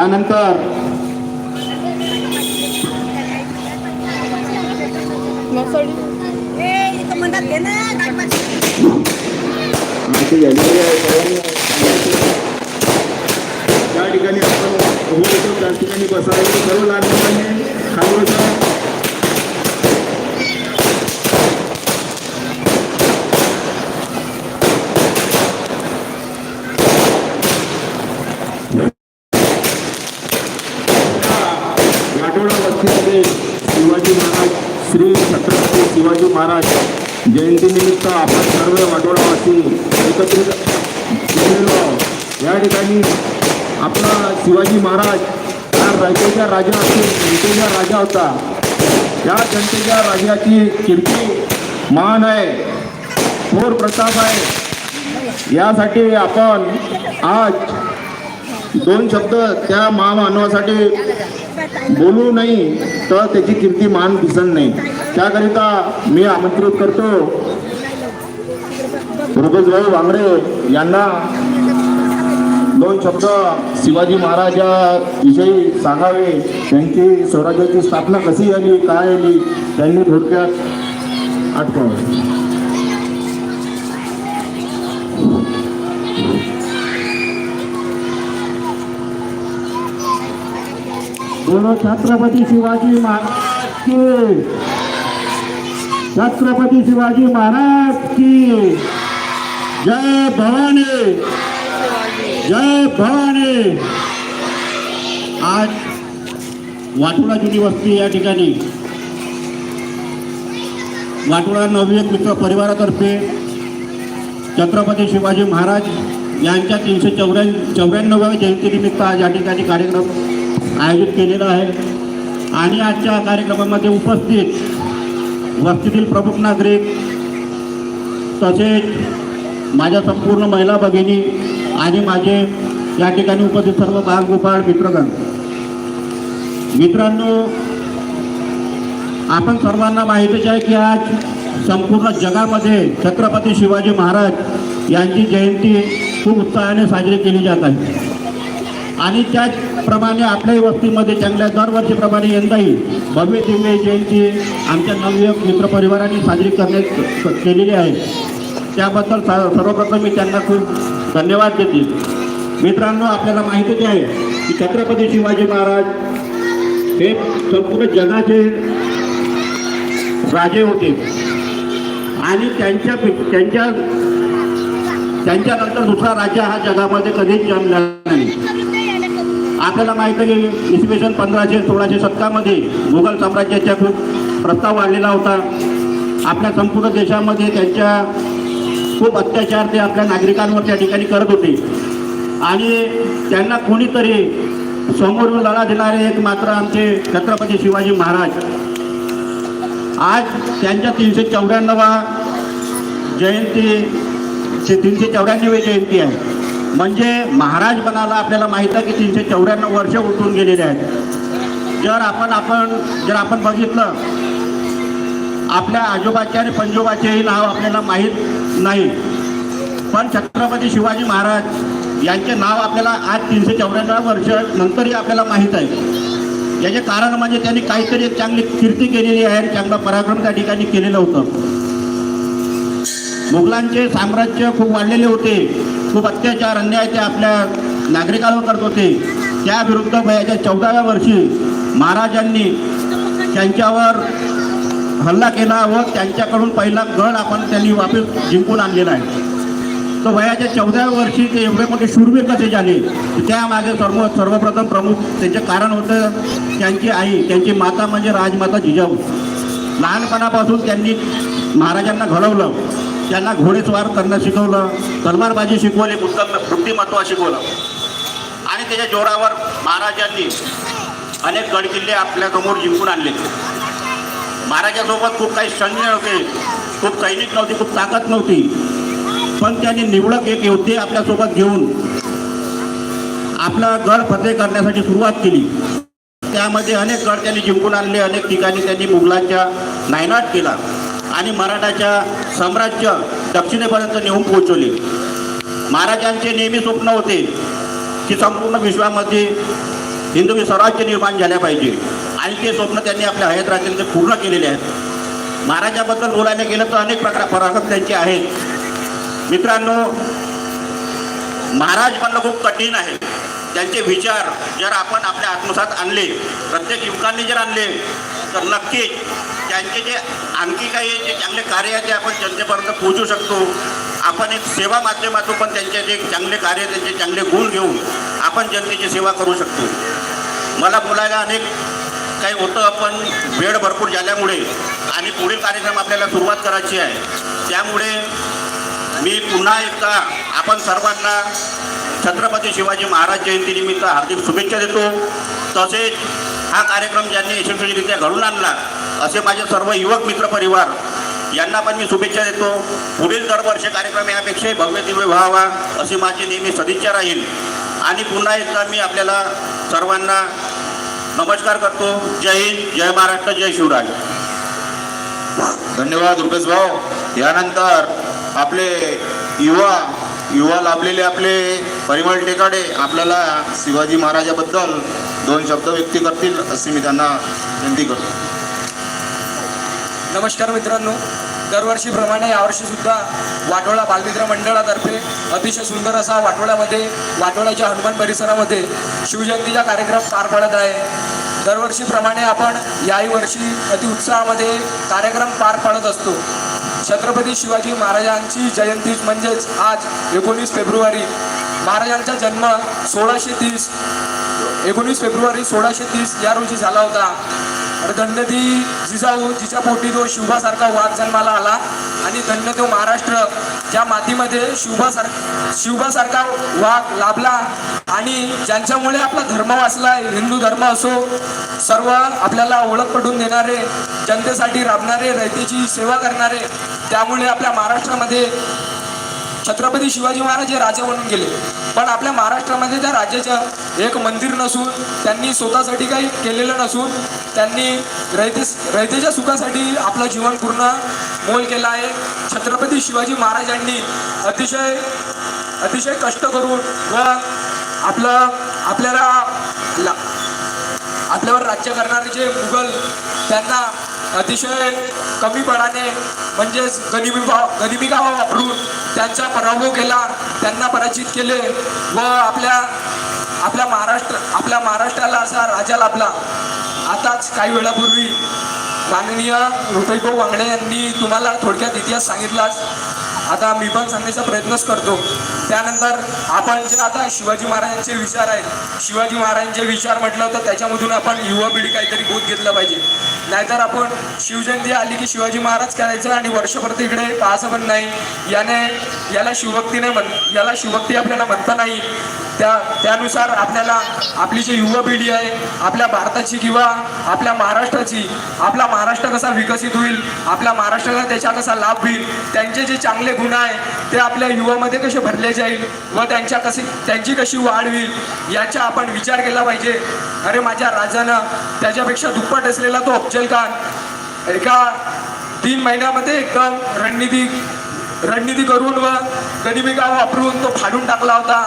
त्यानंतर ज्या ठिकाणी आपण उभं होतो त्या ठिकाणी बसायला सर्व लहान मुलांनी खाली बसा वाटोळा वस्तीमध्ये शिवाजी महाराज श्री छत्रपती शिवाजी महाराज जयंतीनिमित्त आपण सर्व वाटोळावासी एकत्रित जमलेलो आहोत. या ठिकाणी आपला शिवाजी महाराज हा रायतेचा राजा असून जनतेचा राजा होता या जनतेच्या राजाची कीर्ती मान आहे थोर प्रताप आहे यासाठी आपण आज दोन शब्द त्या महामानवासाठी बोलू नाही तर त्याची कीर्ती मान दिसत नाही. त्याकरिता मी आमंत्रित करतो. रुपेशभाई वांगडे यांना दोन शब्द शिवाजी महाराजा विषयी सांगावे. त्यांची स्वराज्याची स्थापना कशी झाली काय आली त्यांनी थोडक्यात आठवावे बोलो छत्रपती शिवाजी महाराज की छत्रपती शिवाजी महाराज की जय भवानी जय भवानी. आज वाटोळाची जुनी वस्ती या ठिकाणी वाटोळा नवयुग मित्र परिवारातर्फे छत्रपती शिवाजी महाराज यांच्या तीनशे चौऱ्या चौऱ्याण्णव्या जयंतीनिमित्त आज या ठिकाणी कार्यक्रम आयोजित केलेलं आहे. आणि आजच्या कार्यक्रमामध्ये उपस्थित वस्तीतील प्रमुख नागरिक तसेच माझ्या संपूर्ण महिला भगिनी आणि माझे या ठिकाणी उपस्थित सर्व बालगोपाळ मित्रगण. मित्रांनो आपण सर्वांना माहितीच आहे की आज संपूर्ण जगामध्ये छत्रपती शिवाजी महाराज यांची जयंती खूप उत्साहाने साजरी केली जात आहे. आणि त्याचप्रमाणे आपल्याही वस्तीमध्ये चांगल्या दरवर्षीप्रमाणे यंदाही भव्य दिव्य जयंती आमच्या नवयुवक मित्रपरिवाराने साजरी करण्यात केलेली आहे. त्याबद्दल सर्वप्रथम मी त्यांना खूप धन्यवाद देते. मित्रांनो आपल्याला माहितीच आहे की छत्रपती शिवाजी महाराज हे संपूर्ण जगाचे राजे होते. आणि त्यांच्या त्यांच्या त्यांच्यानंतर दुसरा राजा हा जगामध्ये कधीच जन्मला नाही. आपल्याला माहिती आहे की इसवी सन पंधराशे सोळाशे शतकामध्ये मुघल साम्राज्याचा खूप प्रस्ताव वाढलेला होता. आपल्या संपूर्ण देशामध्ये त्यांच्या खूप अत्याचार ते आपल्या नागरिकांवर त्या ठिकाणी करत होते. आणि त्यांना कोणीतरी समोरून लढा देणारे एक मात्र आमचे छत्रपती शिवाजी महाराज. आज त्यांच्या तीनशे चौऱ्याण्णवा जयंती तीनशे चौऱ्याण्णवी जयंती आहे. म्हणजे महाराज बनाला आपल्याला माहीत आहे की तीनशे चौऱ्याण्णव वर्ष उठून गेलेले आहेत. जर आपण आपण जर आपण बघितलं आपल्या आजोबाचे आणि पंजोबाचेही नाव आपल्याला माहीत नाही. पण छत्रपती शिवाजी महाराज यांचे नाव आपल्याला आज तीनशे चौऱ्याण्णव वर्ष नंतरही आपल्याला माहीत आहे. याचे कारण म्हणजे त्यांनी काहीतरी एक चांगली कीर्ती केलेली आहे आणि चांगला पराक्रम त्या ठिकाणी केलेलं होतं. मुघलांचे साम्राज्य खूप वाढलेले होते. खूप अत्याचार अन्याय ते आपल्या नागरिकांवर करत होते. त्याविरुद्ध वयाच्या चौदाव्या वर्षी महाराजांनी त्यांच्यावर हल्ला केला व त्यांच्याकडून पहिला गड आपण त्यांनी वापस जिंकून आणलेला आहे. तर वयाच्या चौदाव्या वर्षी ते एवढे मोठे शूरवीर कसे झाले? त्यामागे सर्व सर्वप्रथम प्रमुख त्याचे कारण होतं त्यांची आई त्यांची माता म्हणजे राजमाता जिजाऊ. लहानपणापासून त्यांनी महाराजांना घडवलं. त्यांना घोडेस्वार करणं शिकवलं तलवारबाजी शिकवली बुद्ध बुद्धिमत्व शिकवलं. आणि त्याच्या जोरावर महाराजांनी अनेक गडकिल्ले आपल्यासमोर जिंकून आणले. महाराजासोबत खूप काही सैन्य होते खूप सैनिक नव्हते खूप ताकद नव्हती. पण त्यांनी निवडक एक योद्धे आपल्यासोबत घेऊन आपला गड फतेह करण्यासाठी सुरुवात केली. त्यामध्ये अनेक गड त्यांनी जिंकून आणले अनेक ठिकाणी त्यांनी मुघलांच्या नायनाट केला. आणि मराठाच्या साम्राज्य दक्षिणेपर्यंत नेऊन पोहोचवले. महाराजांचे नेहमी स्वप्न होते की संपूर्ण विश्वामध्ये हिंदवी स्वराज्य निर्माण झाल्या पाहिजे. आणि ते स्वप्न त्यांनी आपल्या हयात राज्यात ते पूर्ण केलेले आहेत. महाराजाबद्दल बोलायला गेलं तर अनेक प्रकार फरागत त्यांचे आहेत. मित्रांनो महाराज म्हणणं खूप कठीण आहे त्यांचे विचार जर आपण आपल्या आत्मसात आणले प्रत्येक युवकांनी जर आणले तर नक्कीच त्यांचे जे आणखी काही जे चांगले कार्य आहे ते आपण जनतेपर्यंत पोहोचू शकतो. आपण एक सेवा माध्यमातून पण त्यांचे जे चांगले कार्य त्यांचे चांगले गुण घेऊन आपण जनतेची सेवा करू शकतो. मला बोलायला अनेक काही होतं पण वेळ भरपूर झाल्यामुळे आणि पुढील कार्यक्रम आपल्याला सुरुवात करायची आहे. त्यामुळे मी पुन्हा एकदा आपण सर्वांना छत्रपती शिवाजी महाराज जयंतीनिमित्त हार्दिक शुभेच्छा देतो. तसेच हा कार्यक्रम ज्यांनी यशस्वीरित्या घडून आणला असे माझे सर्व युवक मित्र परिवार यांना पण मी शुभेच्छा देतो. पुढील दरवर्षी कार्यक्रम यापेक्षाही भव्य दिव्य व्हावा अशी माझी नेहमी सदिच्छा राहील. आणि पुन्हा एकदा मी आपल्याला सर्वांना नमस्कार करतो. जय हिंद जय महाराष्ट्र जय शिवराज. धन्यवाद रुपेश भाऊ. यानंतर आपले युवा युवा लाभलेले आपले परिमळ टेकाडे आपल्याला शिवाजी महाराजाबद्दल दोन शब्द व्यक्त करतील अशी मी त्यांना विनंती करतो. नमस्कार मित्रांनो. दरवर्षीप्रमाणे यावर्षी सुद्धा वाटोळा बालमित्र मंडळातर्फे अतिशय सुंदर असा वाटोळ्यामध्ये वाटोळ्याच्या हनुमान परिसरामध्ये शिवजयंतीचा कार्यक्रम पार पडत आहे. दरवर्षीप्रमाणे आपण याही वर्षी अतिउत्साहामध्ये कार्यक्रम पार पाडत असतो. छत्रपती शिवाजी महाराजांची जयंती म्हणजेच आज एकोणीस फेब्रुवारी. महाराजांचा जन्म सोळाशे तीस एकोणीस फेब्रुवारी सोळाशे तीस या रोजी झाला होता. तर धन्य ती जिजाऊ जिच्या पोटी तो शिवभासारखा वाघ जन्माला आला. आणि धन्य तो महाराष्ट्र ज्या मातीमध्ये शिवभासार शिवभासारखा वाघ लाभला. आणि ज्यांच्यामुळे आपला धर्म वाचला हिंदू धर्म असो सर्व आपल्याला ओळख पडून देणारे जनतेसाठी राबणारे रयतेची सेवा करणारे त्यामुळे आपल्या महाराष्ट्रामध्ये छत्रपती शिवाजी महाराज हे राजा म्हणून गेले. पण आपल्या महाराष्ट्रामध्ये त्या राज्याचं एक मंदिर नसून त्यांनी स्वतःसाठी काही केलेलं नसून त्यांनी रयते रयतेच्या सुखासाठी आपलं जीवन पूर्ण मोल केलं आहे. छत्रपती शिवाजी महाराजांनी अतिशय अतिशय कष्ट करून व आपलं आपल्याला ला आपल्यावर राज्य करणारे जे मुघल त्यांना अतिशय कमीपणाने म्हणजेच गनिमी भाव गनिमी गावा वापरून त्यांचा पराभव केला त्यांना पराजित केले व आपल्या आपल्या महाराष्ट्र आपल्या महाराष्ट्राला असा राजा लाभला. आताच काही वेळापूर्वी माननीय रुपईभाऊ वांगडे यांनी तुम्हाला थोडक्यात इतिहास सांगितलाच. आता मी पण सांगण्याचा प्रयत्नच करतो. त्यानंतर आपण जे आता शिवाजी महाराजांचे विचार आहेत शिवाजी महाराजांचे विचार म्हटलं तर त्याच्यामधून आपण युवा पिढी काहीतरी बोध घेतलं पाहिजे. नाहीतर आपण शिवजयंती आली की शिवाजी महाराज करायचं आणि वर्षभर तिकडे पाहायचं पण नाही. याने याला शिवभक्तीने म्हण याला शिवभक्ती आपल्याला म्हणता नाही. त्या त्यानुसार आपल्याला आपली जी युवा पिढी आहे आपल्या भारताची किंवा आपल्या महाराष्ट्राची आपला महाराष्ट्र कसा विकसित होईल आपल्या महाराष्ट्राला त्याचा कसा लाभ होईल त्यांचे जे चांगले गुण आहे ते आपल्या युवामध्ये कसे भरले जाईल. व त्यांच्या कशी त्यांची कशी वाढ होईल याचा आपण विचार केला पाहिजे. अरे माझ्या राजानं त्याच्यापेक्षा दुप्पट असलेला तो अफजल खान एका तीन महिन्यामध्ये एकदम रणनीती रणनीती करून व गनिमी वापरून तो फाडून टाकला होता.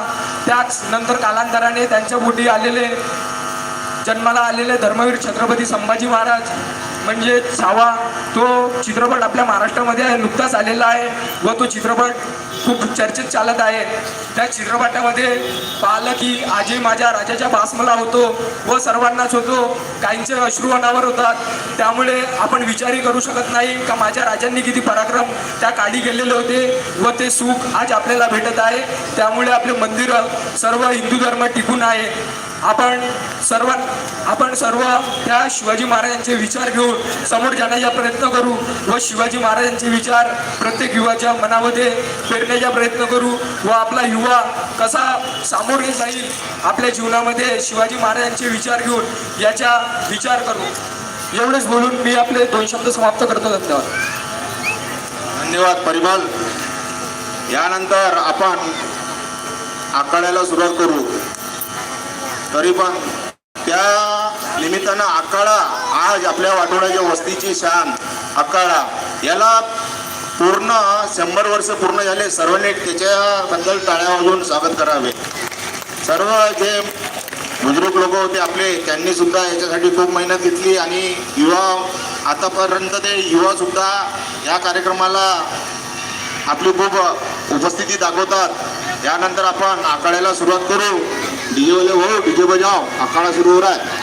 त्याच नंतर कालांतराने त्यांच्या पोटी आलेले जन्माला आलेले धर्मवीर छत्रपती संभाजी महाराज म्हणजे छावा तो चित्रपट आपल्या महाराष्ट्रामध्ये नुकताच आलेला आहे व तो चित्रपट खूप चर्चेत चालत आहे. त्या चित्रपटामध्ये पाहिलं की आजी माझ्या राजाच्या भासमला होतो व सर्वांनाच होतो. काहींचे अश्रू अनावर होतात. त्यामुळे आपण विचारही करू शकत नाही का माझ्या राजांनी किती पराक्रम त्या काळी गेलेले होते व ते सुख आज आपल्याला भेटत आहे. त्यामुळे आपले मंदिरं सर्व हिंदू धर्म टिकून आहे. आपण सर्व आपण सर्व त्या शिवाजी महाराजांचे विचार घेऊन समोर जाण्याचा प्रयत्न करू व शिवाजी महाराजांचे विचार प्रत्येक युवाच्या मनामध्ये पेरण्याचा प्रयत्न करू व आपला युवा कसा सामोरे जाईल आपल्या जीवनामध्ये शिवाजी महाराजांचे विचार घेऊन याचा विचार करू. एवढेच बोलून मी आपले दोन शब्द समाप्त करतो. धन्यवाद. धन्यवाद परिमल. यानंतर आपण आखाड्याला सुरुवात करू. तरी पण त्या निमित्तानं आकाळा आज आपल्या वाटोड्याच्या वस्तीची शान आकाळा याला पूर्ण शंभर वर्ष पूर्ण झाले सर्वांनी त्याच्याबद्दल टाळ्या वाजून स्वागत करावे. सर्व जे बुजुर्ग लोक होते आपले त्यांनी सुद्धा याच्यासाठी खूप मेहनत घेतली आणि युवा आतापर्यंत ते युवा सुद्धा या कार्यक्रमाला आपली खूप उपस्थिती दाखवतात. यानंतर आपण आकाड्याला सुरुवात करू. डीजे वाले हो डीजे बजाओ अखाड़ा शुरू हो रहा है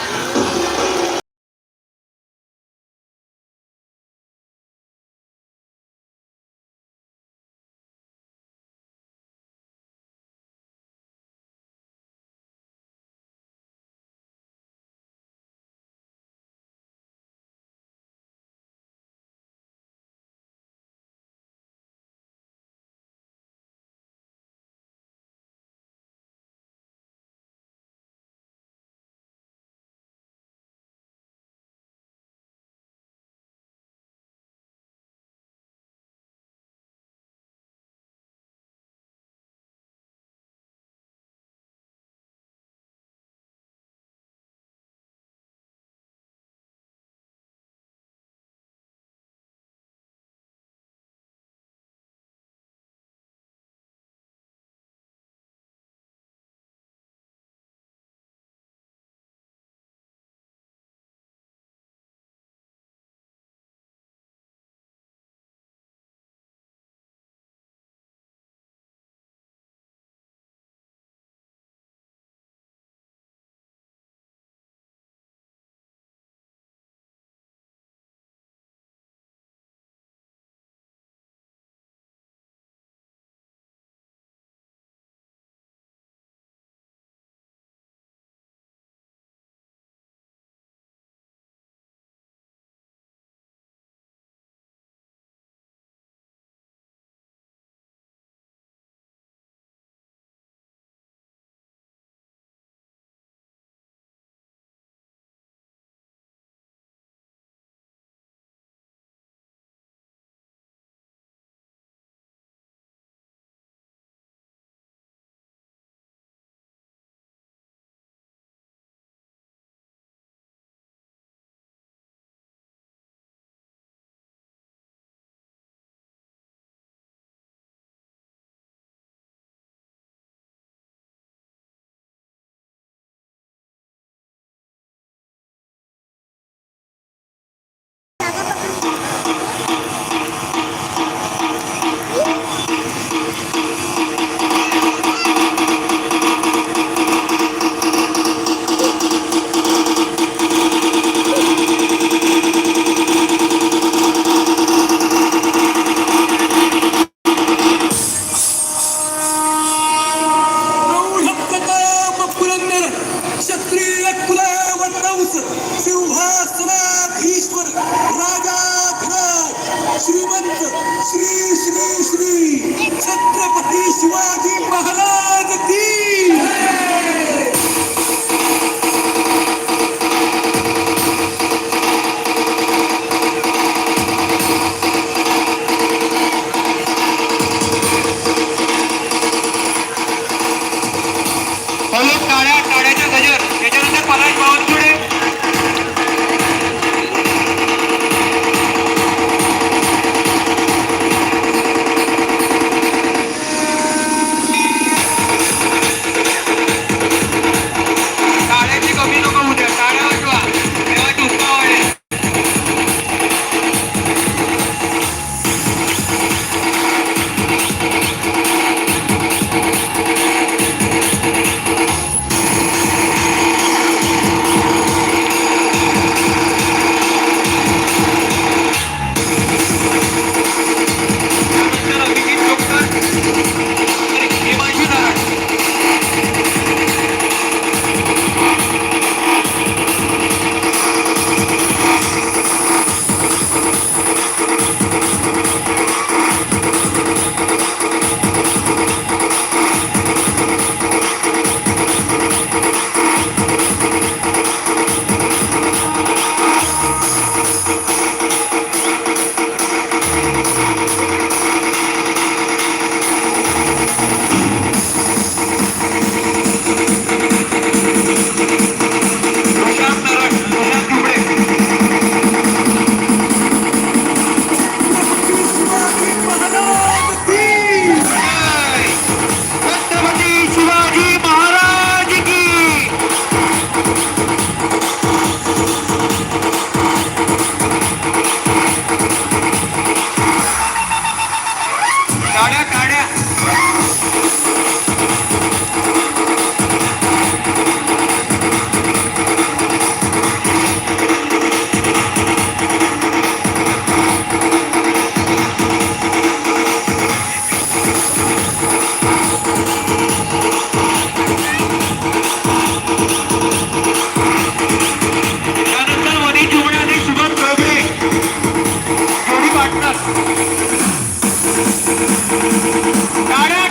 டாடா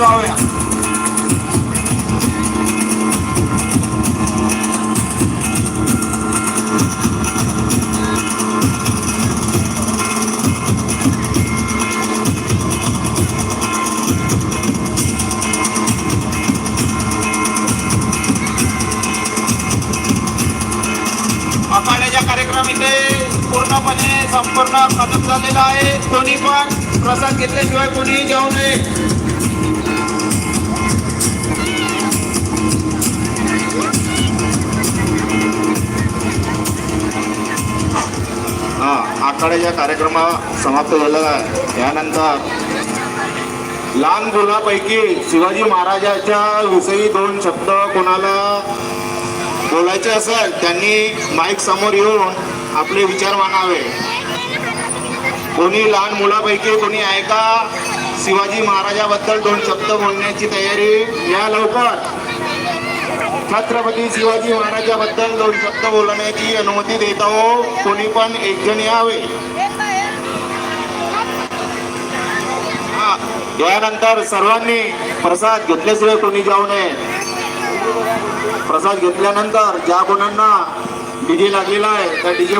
जाऊया वाजवाव्या कार्यक्रम इथे पूर्णपणे संपूर्ण खतम झालेला आहे. कोणी पण प्रसाद घेतल्याशिवाय कोणीही जाऊ नये. आखाड्याच्या कार्यक्रमा समाप्त झालेला आहे. यानंतर लहान मुलापैकी शिवाजी महाराजाच्या विषयी दोन शब्द कोणाला बोलायचे असेल त्यांनी माईक समोर येऊन आपले विचार मांडावे कोणी लहान मुलापैकी कोणी आहे का? शिवाजी महाराजाबद्दल दोन शब्द बोलण्याची तयारी. या लवकर. छत्रपती शिवाजी महाराजाबद्दल दोन शब्द बोलण्याची अनुमती देत आहो कोणी पण एक जण यावे हा, यानंतर सर्वांनी प्रसाद घेतल्याशिवाय कोणी जाऊ नये. प्रसाद घेतल्यानंतर ज्या कोणांना डीजे लागलेला आहे त्या डीजे